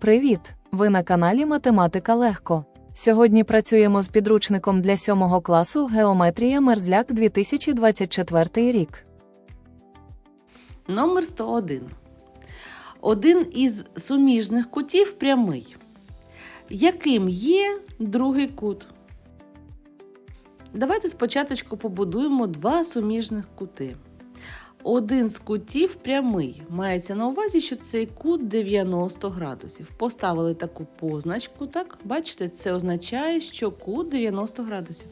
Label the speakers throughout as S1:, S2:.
S1: Привіт! Ви на каналі Математика Легко. Сьогодні працюємо з підручником для 7 класу Геометрія Мерзляк 2024 рік.
S2: Номер 101. Один із суміжних кутів прямий. Яким є другий кут? Давайте спочатку побудуємо два суміжних кути. Один з кутів прямий. Мається на увазі, що цей кут 90 градусів. Поставили таку позначку, так? Бачите, це означає, що кут 90 градусів.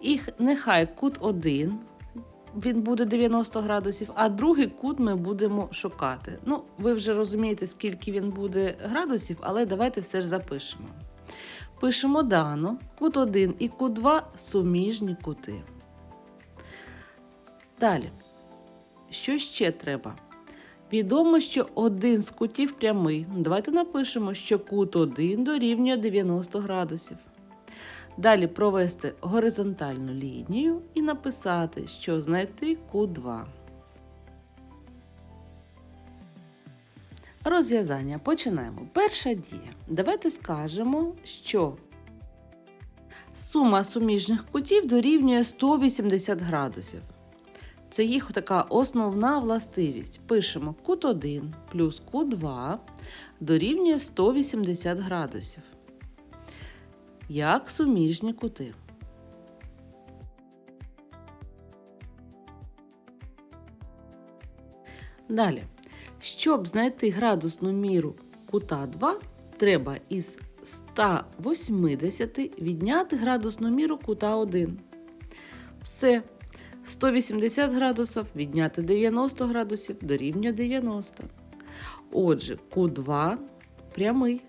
S2: І нехай кут 1 він буде 90 градусів, а другий кут ми будемо шукати. Ну, ви вже розумієте, скільки він буде градусів, але давайте все ж запишемо. Пишемо дано, кут 1 і кут 2 суміжні кути. Далі. Що ще треба? Відомо, що один з кутів прямий. Давайте напишемо, що кут 1 дорівнює 90 градусів. Далі провести горизонтальну лінію і написати, що знайти кут 2. Розв'язання починаємо. Перша дія. Давайте скажемо, що сума суміжних кутів дорівнює 180 градусів. Це їх така основна властивість. Пишемо кут 1 плюс кут 2 дорівнює 180 градусів як суміжні кути. Далі, щоб знайти градусну міру кута 2, треба із 180 відняти градусну міру кута 1. Все. 180 градусів відняти 90 градусів дорівнює 90. Отже, кут 2 прямий.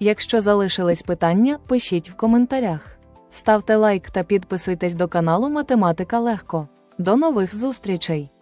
S1: Якщо залишились питання, пишіть в коментарях. Ставте лайк та підписуйтесь до каналу Математика Легко. До нових зустрічей!